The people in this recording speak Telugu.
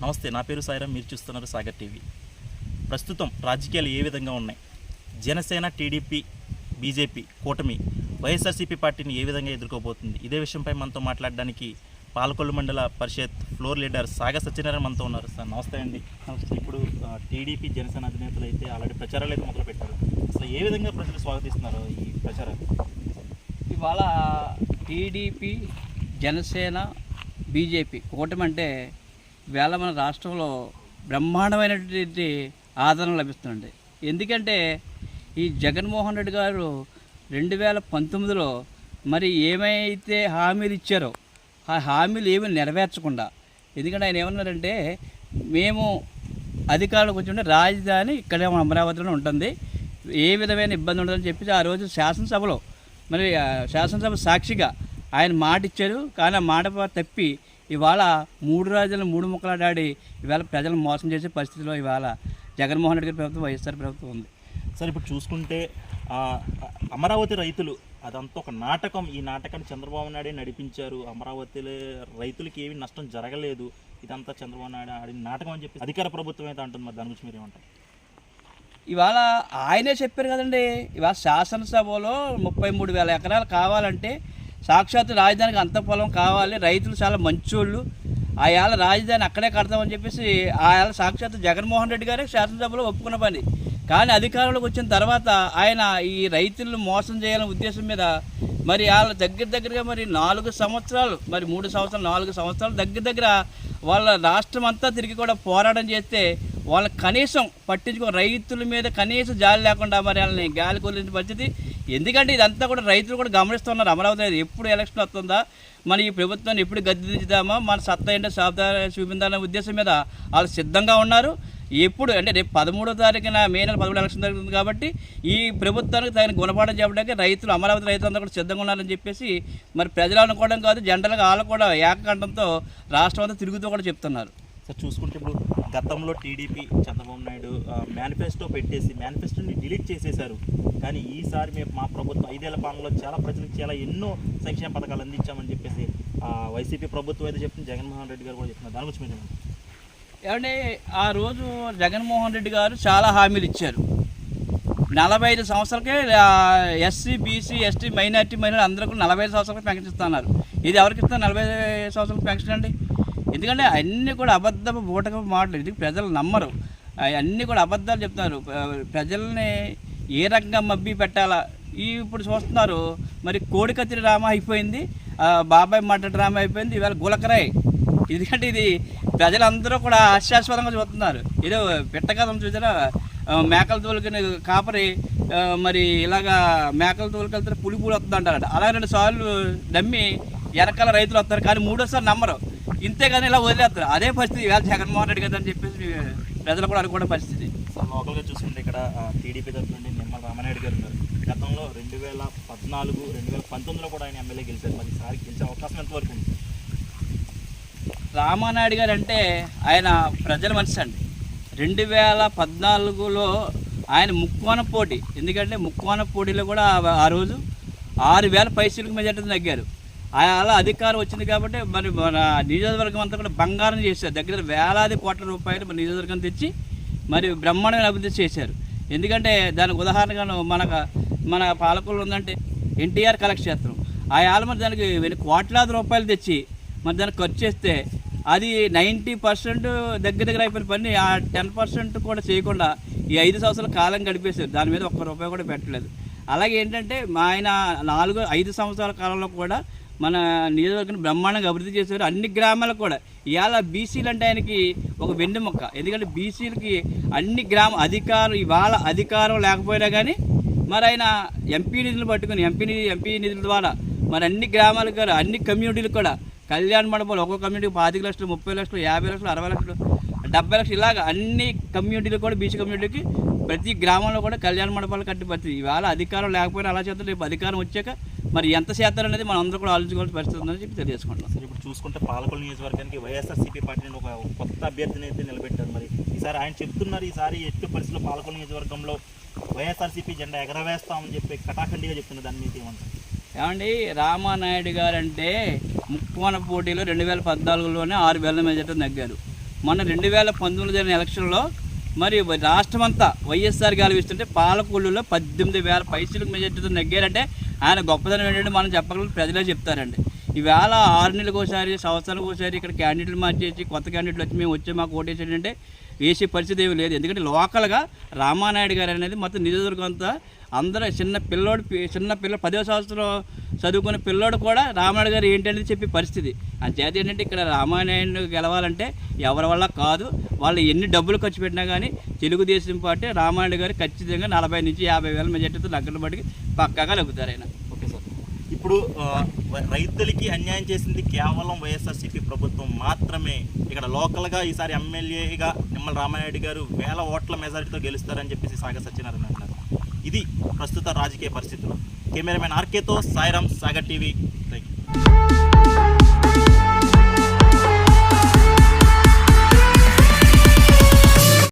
నమస్తే నా పేరు సాయిరామ్ మీరు చూస్తున్నారు సాగర్ టీవీ. ప్రస్తుతం రాజకీయాలు ఏ విధంగా ఉన్నాయి? జనసేన టీడీపీ బీజేపీ కూటమి వైఎస్ఆర్సీపీ పార్టీని ఏ విధంగా ఎదుర్కోబోతుంది? ఇదే విషయంపై మనతో మాట్లాడడానికి పాలకొల్లు మండల పరిషత్ ఫ్లోర్ లీడర్ సాగర్ సత్యనారాయణ మనతో ఉన్నారు. సార్ నమస్తే అండి. నమస్తే. ఇప్పుడు టీడీపీ జనసేన అధినేతలు అయితే ఆల్రెడీ ప్రచారాలు అయితే మొదలు పెట్టారు అసలు ఏ విధంగా ప్రజలు స్వాగతిస్తున్నారు ఈ ప్రచారాన్ని ఇవాళ టీడీపీ జనసేన బీజేపీ కూటమి అంటే వేళ మన రాష్ట్రంలో బ్రహ్మాండమైనటువంటి ఆదరణ లభిస్తుంది ఎందుకంటే ఈ జగన్మోహన్ రెడ్డి గారు రెండు వేల పంతొమ్మిదిలో మరి ఏమైతే హామీలు ఇచ్చారో ఆ హామీలు ఏమీ నెరవేర్చకుండా ఎందుకంటే ఆయన ఏమన్నారంటే మేము అధికారులకు వచ్చి ఉంటే రాజధాని ఇక్కడే మన అమరావతిలో ఉంటుంది ఏ విధమైన ఇబ్బంది ఉండదని చెప్పి ఆ రోజు శాసనసభలో మరి శాసనసభ సాక్షిగా ఆయన మాట ఇచ్చారు కానీ ఆ మాట తప్పి ఇవాళ మూడు రాజులను మూడు ముక్కలాడాడి ఇవాళ ప్రజలను మోసం చేసే పరిస్థితిలో ఇవాళ జగన్మోహన్ రెడ్డి గారి ప్రభుత్వం వైఎస్ఆర్ ప్రభుత్వం ఉంది. సార్ ఇప్పుడు చూసుకుంటే అమరావతి రైతులు అదంతా ఒక నాటకం. ఈ నాటకాన్ని చంద్రబాబు నాయుడే నడిపించారు. అమరావతిలో రైతులకి ఏమీ నష్టం జరగలేదు. ఇదంతా చంద్రబాబు నాయుడు ఆడిన నాటకం అని చెప్పి అధికార ప్రభుత్వం అయితే అంటుంది. మరి దాని గురించి మీరు ఏమంటారు? ఇవాళ ఆయనే చెప్పారు కదండి ఇవాళ శాసనసభలో ముప్పై మూడు వేల ఎకరాలు కావాలంటే సాక్షాత్తు రాజధానికి అంత పొలం కావాలి. రైతులు చాలా మంచోళ్ళు. ఆయాల రాజధాని అక్కడే కడతామని చెప్పేసి ఆయాల సాక్షాత్ జగన్మోహన్ రెడ్డి గారే శాసనసభలో ఒప్పుకున్న పని. కానీ అధికారంలోకి వచ్చిన తర్వాత ఆయన ఈ రైతులను మోసం చేయాలనే ఉద్దేశం మీద మరి వాళ్ళ దగ్గర దగ్గరగా మరి నాలుగు సంవత్సరాలు మరి మూడు సంవత్సరాలు నాలుగు సంవత్సరాలు దగ్గర దగ్గర వాళ్ళ రాష్ట్రం అంతా తిరిగి కూడా పోరాటం చేస్తే వాళ్ళ కనీసం పట్టించుకో రైతుల మీద కనీసం జాలి లేకుండా మరి వాళ్ళని గాలి కొలిసిన పరిస్థితి. ఎందుకంటే ఇదంతా కూడా రైతులు కూడా గమనిస్తున్నారు అమరావతి ఎప్పుడు ఎలక్షన్ వస్తుందా? మన ఈ ప్రభుత్వాన్ని ఎప్పుడు గద్దె మన సత్తా ఏంటో సాధ చూపిందాలనే ఉద్దేశం మీద వాళ్ళు సిద్ధంగా ఉన్నారు. ఎప్పుడు అంటే రేపు పదమూడో తారీఖున మే నెల పదమూడు ఎలక్షన్ జరుగుతుంది కాబట్టి ఈ ప్రభుత్వానికి తగిన గుణపాఠం చెప్పడానికి రైతులు అమరావతి రైతులందరూ కూడా సిద్ధంగా ఉన్నారని చెప్పేసి మరి ప్రజలు అనుకోవడం కాదు జనరల్గా వాళ్ళు కూడా ఏకకంఠంతో రాష్ట్రం అంతా తిరుగుతూ కూడా చెప్తున్నారు. సార్ చూసుకుంటే ఇప్పుడు గతంలో టీడీపీ చంద్రబాబు నాయుడు మేనిఫెస్టో పెట్టేసి మేనిఫెస్టోని డిలీట్ చేసేశారు. కానీ ఈసారి మేము మా ప్రభుత్వం ఐదేళ్ళ పాలనలో చాలా ప్రజలకు చాలా ఎన్నో సంక్షేమ పథకాలు అందించామని చెప్పేసి వైసీపీ ప్రభుత్వం అయితే చెప్తుంది జగన్మోహన్ రెడ్డి గారు కూడా చెప్తున్నారు. దాని గురించి మీరు ఏమంటే ఆ రోజు జగన్మోహన్ రెడ్డి గారు చాలా హామీలు ఇచ్చారు. నలభై ఐదు సంవత్సరాలకే SC BC ST minority minority అందరికీ నలభై ఐదు సంవత్సరాలకు పెన్షన్ ఇస్తున్నారు. ఇది ఎవరికి ఇస్తారు నలభై ఐదు సంవత్సరాలకు పెన్షన్ అండి? ఎందుకంటే అన్నీ కూడా అబద్ధపు బూటకపు మాటలు. ఇది ప్రజలు నమ్మరు. అన్నీ కూడా అబద్ధాలు చెప్తున్నారు ప్రజల్ని ఏ రకంగా మబ్బి పెట్టాలా? ఈ ఇప్పుడు చూస్తున్నారు. మరి కోడికత్తి డ్రామా అయిపోయింది. బాబాయ్ మాట డ్రామా అయిపోయింది. ఇవాళ గులకరాయి. ఎందుకంటే ఇది ప్రజలందరూ కూడా హాస్యాస్పదంగా చూస్తున్నారు. ఏదో పెట్టకథం చూసారా? మేకల తోలుకుని కాపరి మరి ఇలాగా మేకల తోలుకెళ్తే పులి పులి వస్తుంది అంటారట అలా రెండు సార్లు నమ్మి వెనకాల రైతులు వస్తారు. కానీ మూడోసారి నమ్మరు. ఇంతే కానీ ఇలా వదిలేస్తారు. అదే పరిస్థితి ఇవాళ జగన్మోహన్ రెడ్డి గారు అని చెప్పేసి ప్రజలు కూడా అనుకునే పరిస్థితి. లోకల్గా చూసుకుంటే ఇక్కడ టీడీపీ తరఫు నుండి నిమ్మల రామనాయుడు గారు ఉన్నారు. గతంలో రెండు వేల పద్నాలుగు రెండు వేల పంతొమ్మిదిలో కూడా ఆయన ఎమ్మెల్యే గెలిచారు. మరి ఈసారి గెలిచే అవకాశం ఎంతవరకు ఉంది? రామానాయుడు గారు అంటే ఆయన ప్రజల మనిషి అండి. రెండు వేల పద్నాలుగులో ఆయన ముక్కోన పోటీ. ఎందుకంటే ముక్కోన పోటీలో కూడా ఆ- ఆ రోజు ఆరు వేల పైసలకు మెజార్టీ తగ్గారు అలా అధికారం వచ్చింది కాబట్టి మరి మన నియోజకవర్గం అంతా కూడా బంగారం చేశారు. దగ్గర వేలాది కోట్ల రూపాయలు మన నియోజకవర్గం తెచ్చి మరి బ్రహ్మాండమైన అభివృద్ధి చేశారు. ఎందుకంటే దానికి ఉదాహరణగాను మన మన పాలకులు ఉందంటే ఎన్టీఆర్ కళాక్షేత్రం. ఆ ఆలమరి దానికి వెయ్యి కోట్లాది రూపాయలు తెచ్చి మరి దానికి ఖర్చు చేస్తే అది నైంటీ పర్సెంట్ దగ్గర దగ్గర అయిపోయిన పని ఆ టెన్ పర్సెంట్ కూడా చేయకుండా ఈ ఐదు సంవత్సరాల కాలం గడిపేశారు. దాని మీద ఒక్క రూపాయి కూడా పెట్టలేదు. అలాగే ఏంటంటే మా ఆయన నాలుగు ఐదు సంవత్సరాల కాలంలో కూడా మన నియోజకవర్గం బ్రహ్మాండంగా అభివృద్ధి చేశారు. అన్ని గ్రామాలకు కూడా. ఇవాళ బీసీలు అంటే ఆయనకి ఒక వెన్నెముక్క ఎందుకంటే బీసీలకి అన్ని గ్రామ అధికారం ఇవాళ అధికారం లేకపోయినా కానీ మరి ఆయన ఎంపీ నిధులు పట్టుకుని ఎంపీ నిధి ఎంపీ నిధుల ద్వారా మరి అన్ని గ్రామాలకు కూడా అన్ని కమ్యూనిటీలకు కూడా కళ్యాణ మండపాలు ఒక్కొక్క కమ్యూనిటీ పాతిక లక్షలు ముప్పై లక్షలు యాభై లక్షలు అరవై లక్షలు డెబ్బై లక్షలు ఇలాగ అన్ని కమ్యూనిటీలు కూడా బీసీ కమ్యూనిటీకి ప్రతి గ్రామంలో కూడా కళ్యాణ మండపాలు కట్టి పరిస్థితి ఇవాళ అధికారం లేకపోయినా అలా చేస్తారు రేపు అధికారం వచ్చాక మరి ఎంత చేస్తారు అనేది మనం అందరూ కూడా ఆలోచించుకోవాల్సిన పరిస్థితి ఉందని చెప్పి తెలియజేసుకుంటున్నాం. సార్ ఇప్పుడు చూసుకుంటే పాలకొల్లు నియోజకవర్గానికి వైఎస్ఆర్సీపీ పార్టీని ఒక కొత్త అభ్యర్థిని అయితే నిలబెట్టారు మరి. ఈసారి ఆయన చెప్తున్నారు ఈసారి ఎట్టి పరిస్థితుల్లో పాలకొల్లు నియోజకవర్గంలో వైఎస్ఆర్సీపీ జెండా ఎగరవేస్తామని చెప్పి కటాఖండిగా చెప్తున్నారు దాని మీద ఏమంటారు? ఏమండి రామానాయుడు గారు అంటే ముక్కోన పోటీలో రెండు వేల పద్నాలుగులోనే ఆరు వేల మెజార్టీ తగ్గారు మొన్న రెండు వేల పంతొమ్మిది జరిగిన ఎలక్షన్లో మరి రాష్ట్రం అంతా వైఎస్ఆర్ గారు ఇస్తుంటే పాలకొల్లులో పద్దెనిమిది వేల పైసలకు మెజార్టీతో నెగ్గారంటే ఆయన గొప్పదనం ఏంటంటే మనం చెప్పగలం ప్రజలే చెప్తారండి. ఈవేళ ఆరు నెలలకు ఒకసారి సంవత్సరాలకు ఒకసారి ఇక్కడ క్యాండిడేట్లు మార్చేసి కొత్త క్యాండిడేట్లు వచ్చి మేము వచ్చి మాకు ఓటేసేటంటే వేసే పరిస్థితి ఏమీ లేదు. ఎందుకంటే లోకల్గా రామానాయుడు గారు అనేది మొత్తం నియోజకవర్గం అంతా అందరూ చిన్న పిల్లోడు చిన్న పిల్ల పదో సంవత్సరం చదువుకునే పిల్లోడు కూడా రామానాయుడు గారు ఏంటనేది చెప్పే పరిస్థితి. అంచేత ఏంటంటే ఇక్కడ రామానాయుడు గెలవాలంటే ఎవరి వల్ల కాదు. వాళ్ళు ఎన్ని డబ్బులు ఖర్చు పెట్టినా కానీ తెలుగుదేశం పార్టీ రామానాయుడు గారు ఖచ్చితంగా నలభై నుంచి యాభై వేల మెజార్టీతో దగ్గర బడికి పక్కాగా లెగ్గుతారు ఆయన. ఇప్పుడు రైతులకి అన్యాయం చేసింది కేవలం వైఎస్ఆర్సీపీ ప్రభుత్వం మాత్రమే. ఇక్కడ లోకల్గా ఈసారి ఎమ్మెల్యేగా నిమ్మల రామారెడ్డి గారు వేల ఓట్ల మెజారిటీతో గెలుస్తారని చెప్పేసి సాగర్ సత్యనారాయణ అన్నారు. ఇది ప్రస్తుత రాజకీయ పరిస్థితులు. Cameraman ఆర్కేతో Sairam Sagar TV. Thank you